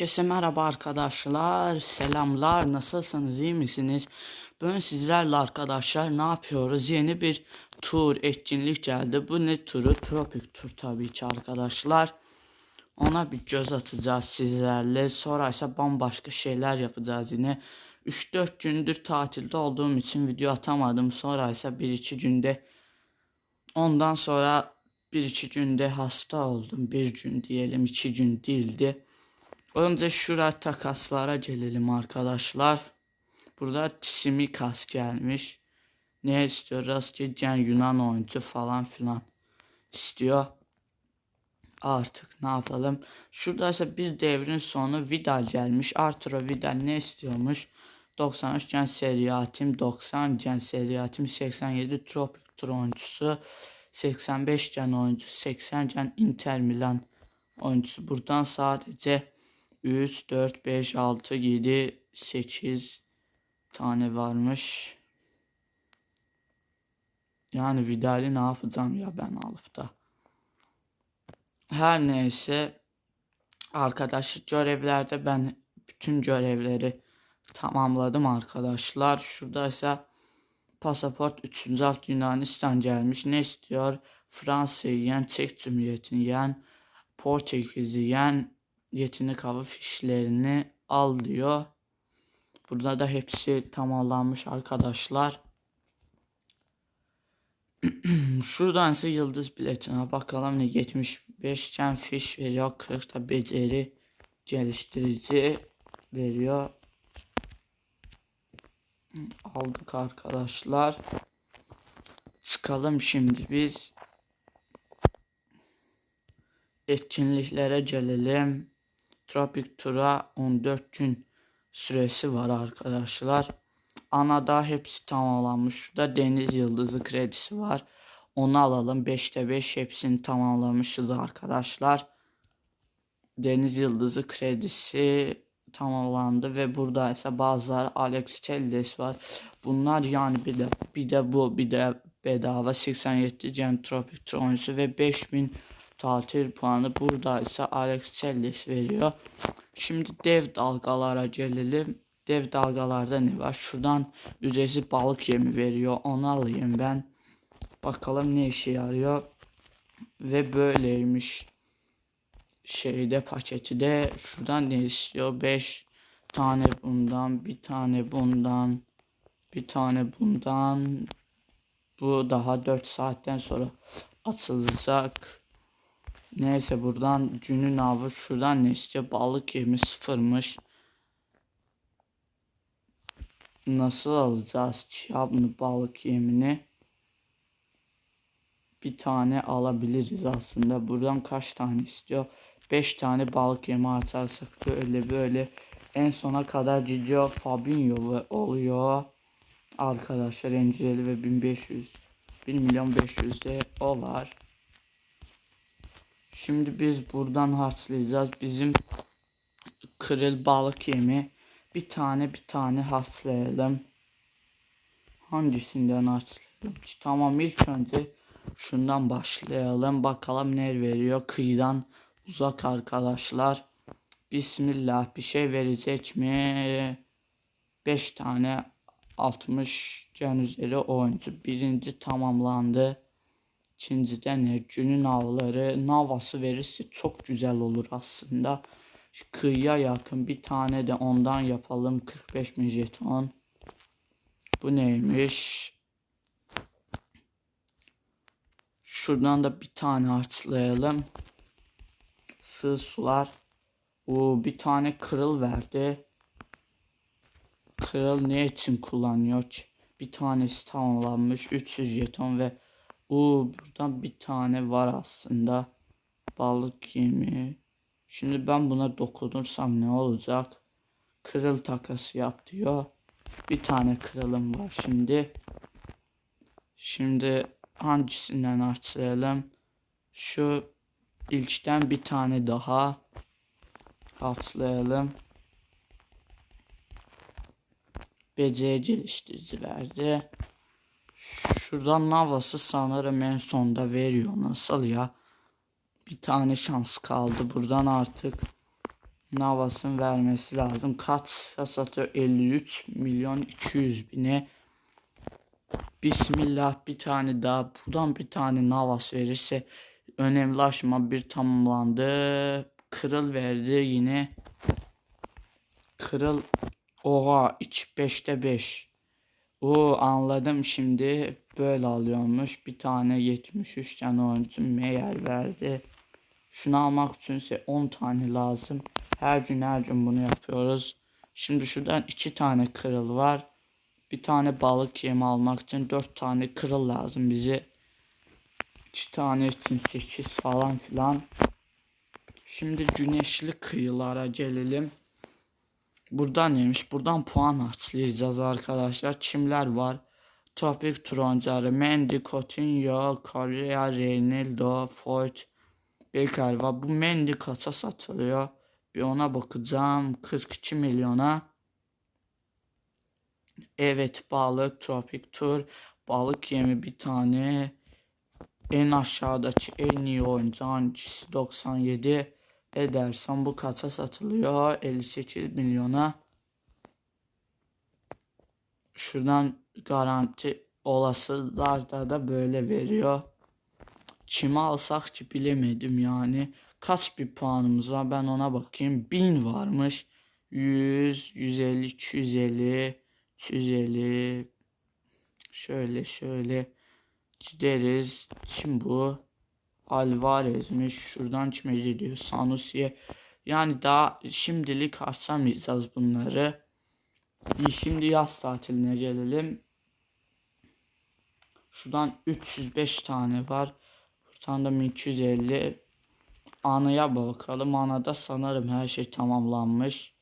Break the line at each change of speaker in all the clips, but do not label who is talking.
Herkese merhaba arkadaşlar. Selamlar. Nasılsınız? iyi misiniz? Bugün sizlerle arkadaşlar ne yapıyoruz? Yeni bir tur, etkinlik geldi. Bu ne turu? Tropik tur tabii ki arkadaşlar. Ona bir göz atacağız sizlerle. Sonra ise bambaşka şeyler yapacağız yine. 3-4 gündür tatilde olduğum için video atamadım. Sonra ise 1-2 günde ondan sonra 1-2 günde hasta oldum. Bir gün diyelim 2 gün değildi. Önce şura takaslara gelelim arkadaşlar. Burada Tsimikas gelmiş. Ne istiyor? Rastgele Yunan oyuncu falan filan istiyor. Artık ne yapalım? Şurada ise bir devrin sonu Vidal gelmiş. Arturo Vidal ne istiyormuş? 93 gen seriyatim, 90 gen seriyatim, 87 tropik tur oyuncusu, 85 gen oyuncu, 80 gen Inter Milan oyuncusu. Buradan sadece 3, 4, 5, 6, 7, 8 tane varmış. Yani Vidal'i ne yapacağım ya ben alıp da. Her neyse arkadaşlar görevlerde ben bütün görevleri tamamladım arkadaşlar. Şurada ise pasaport 3. hafta Yunanistan gelmiş. Ne istiyor? Fransa'yı yen, Çek Cumhuriyeti'ni yen, Portekiz'i yen, yetenek avı fişlerini al diyor. Burada da hepsi tamamlanmış arkadaşlar. Şuradan ise yıldız biletine bakalım ne 75 can fiş veriyor. 40 da beceri geliştirici veriyor. Aldık arkadaşlar. Çıkalım şimdi biz. Etkinliklere gelelim. Tropik Tura 14 gün süresi var arkadaşlar. Anada hepsi tamamlanmış. Şurada deniz yıldızı kredisi var. Onu alalım. 5'te 5 hepsini tamamlamışız arkadaşlar. Deniz yıldızı kredisi tamamlandı ve burada ise bazıları Alex Telles var. Bunlar yani bir de bir de bu bir de bedava 87 Gen Tropik Tronsu ve 5000 tatil puanı burada ise Alex Telles veriyor. Şimdi dev dalgalara gelelim. Dev dalgalarda ne var? Şuradan ücretsiz balık yemi veriyor. Onu alayım ben. Bakalım ne işe yarıyor. Ve böyleymiş. Şeyde paketi de şuradan ne istiyor? 5 tane bundan, bir tane bundan, bir tane bundan. Bu daha 4 saatten sonra atılacak. Neyse buradan günün avı şuradan ne istiyor? Balık yemi sıfırmış. Nasıl alacağız ya bunu balık yemini? Bir tane alabiliriz aslında. Buradan kaç tane istiyor? 5 tane balık yemi atarsak böyle böyle en sona kadar gidiyor. Fabinho oluyor. Arkadaşlar Enceli ve 1500 1 milyon 500 de o var. Şimdi biz buradan harçlayacağız. Bizim kırıl balık yemi bir tane bir tane harçlayalım. Hangisinden harçlayalım? Tamam ilk önce şundan başlayalım. Bakalım ne veriyor. Kıyıdan uzak arkadaşlar. Bismillah bir şey verecek mi? 5 tane 60 can üzeri oyuncu. Birinci tamamlandı. İkincide ne? Günün avları. Navası verirse çok güzel olur aslında. Kıyıya yakın bir tane de ondan yapalım. 45 bin jeton. Bu neymiş? Şuradan da bir tane harçlayalım. Sığ sular. O bir tane kırıl verdi. Kırıl ne için kullanıyor? Bir tanesi tamamlanmış. 300 jeton ve o buradan bir tane var aslında. Balık yemi. Şimdi ben buna dokunursam ne olacak? Kırıl takası yap diyor. Bir tane kırılım var şimdi. Şimdi hangisinden açlayalım? Şu ilkten bir tane daha atlayalım. Beceri geliştirici verdi. Şuradan Navas'ı sanırım en sonda veriyor. Nasıl ya? Bir tane şans kaldı. Buradan artık Navas'ın vermesi lazım. Kaç satıyor? 53 milyon 200 bine. Bismillah bir tane daha. Buradan bir tane Navas verirse önemli aşama bir tamamlandı. Kırıl verdi yine. Kırıl. Oha iç 5'te 5. O anladım şimdi. Böyle alıyormuş. Bir tane 73 tane oyuncu meğer verdi. Şunu almak için ise 10 tane lazım. Her gün her gün bunu yapıyoruz. Şimdi şuradan 2 tane kırıl var. Bir tane balık yemi almak için 4 tane kırıl lazım bize. 2 tane için 8 falan filan. Şimdi güneşli kıyılara gelelim. Buradan neymiş? Buradan puan açlayacağız arkadaşlar. Kimler var? Topik Troncarı, Coutinho, Correa, Reynaldo, Foyt, Bekar var. Bu Mendy kaça satılıyor? Bir ona bakacağım. 42 milyona. Evet balık, tropik tur, balık yemi bir tane. En aşağıdaki en iyi oyuncu hangisi 97 edersen bu kaça satılıyor 58 milyona. Şuradan garanti olasılıklarda da böyle veriyor. Kimi alsak ki bilemedim yani. Kaç bir puanımız var ben ona bakayım. 1000 varmış. 100, 150, 250, 250. Şöyle şöyle gideriz. Kim bu? Alvarez'miş. Şuradan kime gidiyor? Sanusi'ye. Yani daha şimdilik harcamayacağız bunları. Şimdi yaz tatiline gelelim. Şuradan 305 tane var. Buradan da 250. Anıya bakalım. Anada sanırım her şey tamamlanmış.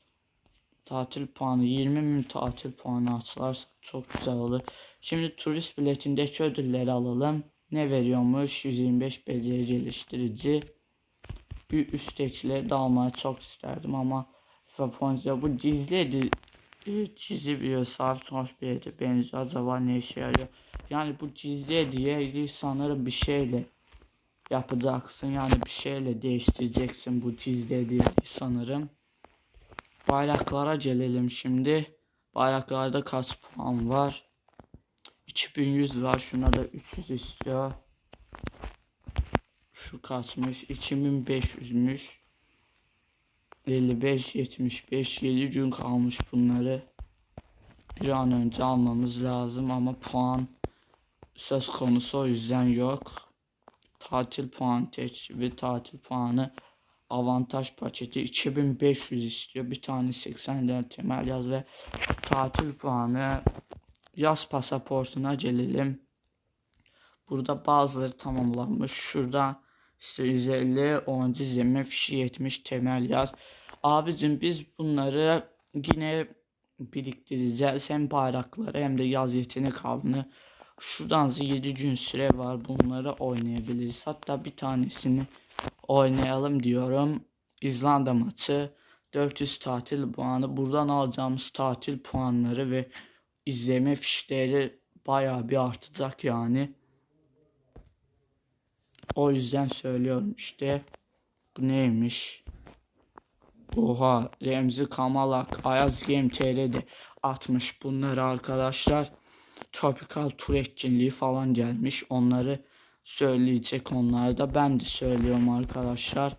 Tatil puanı 20 bin tatil puanı açlar çok güzel olur. Şimdi turist biletindeki ödülleri alalım. Ne veriyormuş? 125 beceri geliştirici. Bir üsttekileri de almayı çok isterdim ama Faponca bu gizli çizi bir sarf hoş bir hediye benziyor. Acaba ne işe yarıyor? Yani bu gizli hediye sanırım bir şeyle yapacaksın. Yani bir şeyle değiştireceksin bu gizli hediyeyi sanırım. Bayraklara gelelim şimdi. Bayraklarda kaç puan var? 2100 var. Şuna da 300 istiyor. Şu kaçmış? 2500'müş. 55, 75, 7 gün kalmış bunları. Bir an önce almamız lazım ama puan söz konusu o yüzden yok. Tatil puan teç ve tatil puanı avantaj paketi 2500 istiyor. Bir tane 80'den temel yaz ve tatil puanı yaz pasaportuna gelelim. Burada bazıları tamamlanmış. Şurada işte 150 10. zemin fişi 70 temel yaz. Abicim biz bunları yine biriktireceğiz. Hem bayrakları hem de yaz yetenek avını. Şuradan 7 gün süre var. Bunları oynayabiliriz. Hatta bir tanesini oynayalım diyorum. İzlanda maçı 400 tatil puanı. Buradan alacağımız tatil puanları ve izleme fişleri bayağı bir artacak yani. O yüzden söylüyorum işte. Bu neymiş? Oha Remzi Kamalak Ayaz Game TR'de atmış bunları arkadaşlar. Tropical tur etkinliği falan gelmiş. Onları söyleyecek onlar da. Ben de söylüyorum arkadaşlar.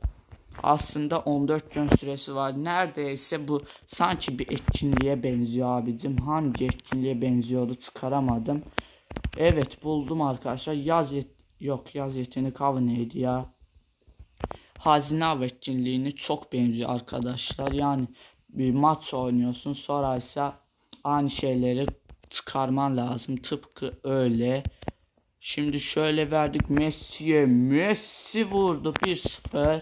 Aslında 14 gün süresi var. Neredeyse bu sanki bir etkinliğe benziyor abicim. Hangi etkinliğe benziyordu çıkaramadım. Evet buldum arkadaşlar. Yaz yet yok yaz yetenek avı neydi ya? Hazine av etkinliğini çok benziyor arkadaşlar. Yani bir maç oynuyorsun sonra ise aynı şeyleri çıkarman lazım. Tıpkı öyle. Şimdi şöyle verdik Messi'ye. Messi vurdu 1-0.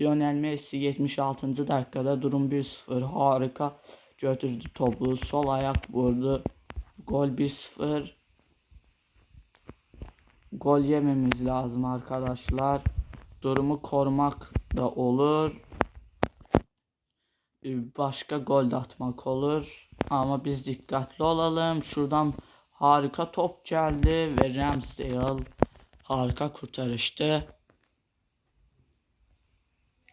Lionel Messi 76. dakikada durum 1-0. Harika götürdü topu. Sol ayak vurdu. Gol 1-0. Gol yememiz lazım arkadaşlar. Durumu korumak da olur. Başka gol de atmak olur. Ama biz dikkatli olalım. Şuradan harika top geldi ve Ramsdale harika kurtarıştı.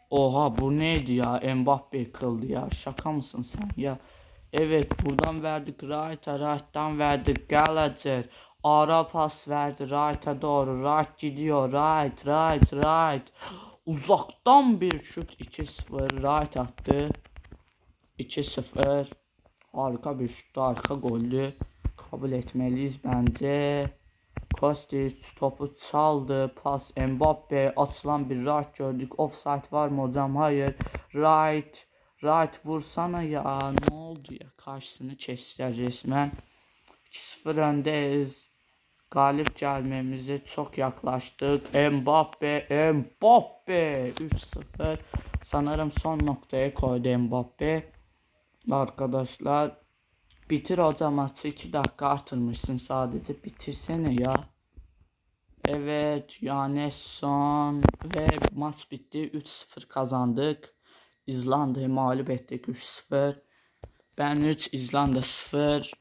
Oha bu neydi ya? Mbappe kıldı ya. Şaka mısın sen ya? Evet buradan verdik Wright'a. Wright'tan verdik Gallagher. Ara pas verdi Wright'a doğru. Wright gidiyor. Wright, Wright, Wright. Uzaktan bir şut 2-0 Wright attı. 2-0. Harika bir şut, harika goldü. Kabul etmeliyiz bence. Kostic topu çaldı. Pas Mbappe. Açılan bir right gördük. Offside var mı hocam? Hayır. Right. Right vursana ya. Ne oldu ya? Karşısını kestiler resmen. 2-0 öndeyiz. Galip gelmemize çok yaklaştık. Mbappe. Mbappe. 3-0. Sanırım son noktaya koydu Mbappe. Arkadaşlar bitir o zaman 2 dakika artırmışsın sadece bitirsene ya. Evet yani son ve maç bitti 3-0 kazandık. İzlanda'yı mağlup ettik 3-0. Ben 3 İzlanda 0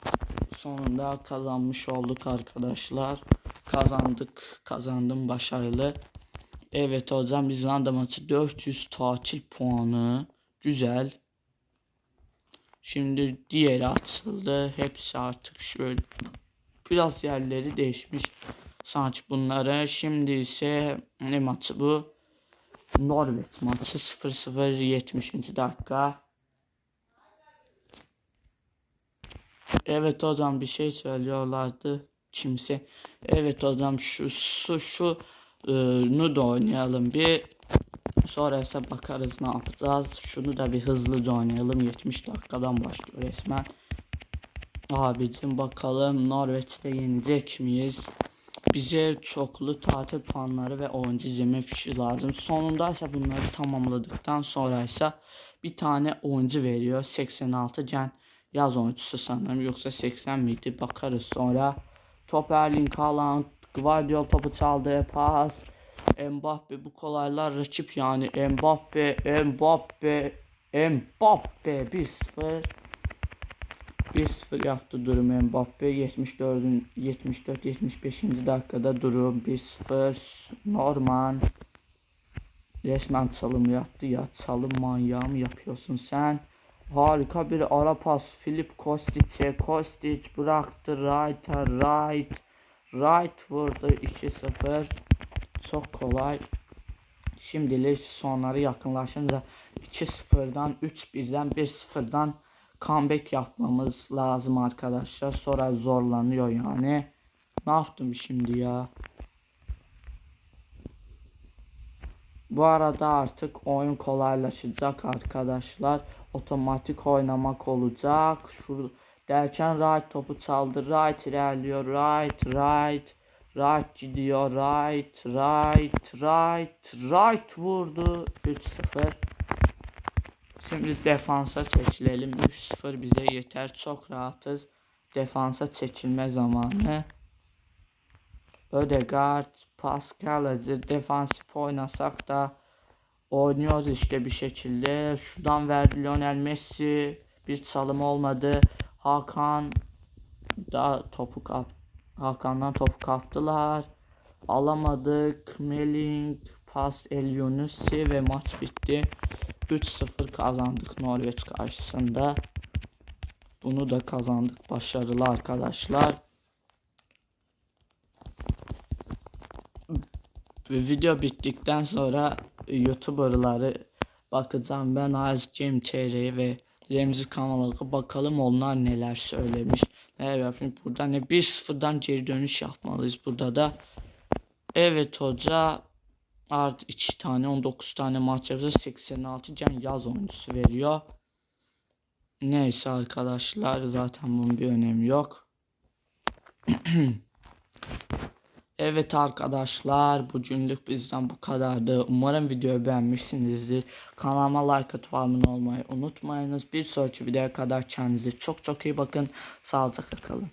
sonunda kazanmış olduk arkadaşlar. Kazandık kazandım başarılı. Evet hocam İzlanda maçı 400 tatil puanı. Güzel. Şimdi diğeri açıldı. Hepsi artık şöyle biraz yerleri değişmiş. Sanki bunları. Şimdi ise ne maçı bu? Norveç maçı 0-0 70. dakika. Evet hocam bir şey söylüyorlardı. Kimse. Evet hocam şu şu şu e, nu da oynayalım bir. Sonra ise bakarız ne yapacağız. Şunu da bir hızlıca oynayalım. 70 dakikadan başlıyor resmen. Abicim bakalım Norveç'te yenecek miyiz? Bize çoklu tatil puanları ve oyuncu izleme fişi lazım. Sonunda ise bunları tamamladıktan sonra ise bir tane oyuncu veriyor. 86 can yaz oyuncusu sanırım. Yoksa 80 miydi? Bakarız sonra. Top Erling Haaland. Guardiola topu çaldı. Pas. Mbappe bu kolaylar rakip yani. Mbappe Mbappe Mbappe. 1-0 1-0 yaptı durum. Mbappe 74 74 75. dakikada durum. 1-0 Norman. Resmen çalım yaptı ya. Çalım manyağı mı yapıyorsun sen? Harika bir ara pas. Filip Kostic'e Kostic bıraktı. Right'a Right. Right vurdu. 2-0 çok kolay. Şimdilik sonları yakınlaşınca 2-0'dan 3-1'den 1-0'dan comeback yapmamız lazım arkadaşlar. Sonra zorlanıyor yani. Ne yaptım şimdi ya? Bu arada artık oyun kolaylaşacak arkadaşlar. Otomatik oynamak olacak. Şu derken right topu çaldı. Right ilerliyor. Right, right. Right gidiyor. Right, right, right, right vurdu. 3-0. Şimdi defansa seçilelim. 3-0 bize yeter. Çok rahatız. Defansa çekilme zamanı. Ödegaard, Pascal hazır. Defansif oynasak da oynuyoruz işte bir şekilde. Şuradan verdi Lionel Messi. Bir çalım olmadı. Hakan da topu kap Hakan'dan topu kaptılar. Alamadık. Meling, pas El Yunusi ve maç bitti. 3-0 kazandık Norveç karşısında. Bunu da kazandık. Başarılı arkadaşlar. Video bittikten sonra YouTuber'ları bakacağım. Ben Azcem TR ve Remzi kanalına bakalım onlar neler söylemiş. Neler yapmış. Burada ne 1-0'dan geri dönüş yapmalıyız burada da. Evet hoca art 2 tane 19 tane maç yapsa 86 can yaz oyuncusu veriyor. Neyse arkadaşlar zaten bunun bir önemi yok. Evet arkadaşlar bugünlük bizden bu kadardı. Umarım videoyu beğenmişsinizdir. Kanalıma like atıp abone olmayı unutmayınız. Bir sonraki videoya kadar kendinize çok çok iyi bakın. Sağlıcakla kalın.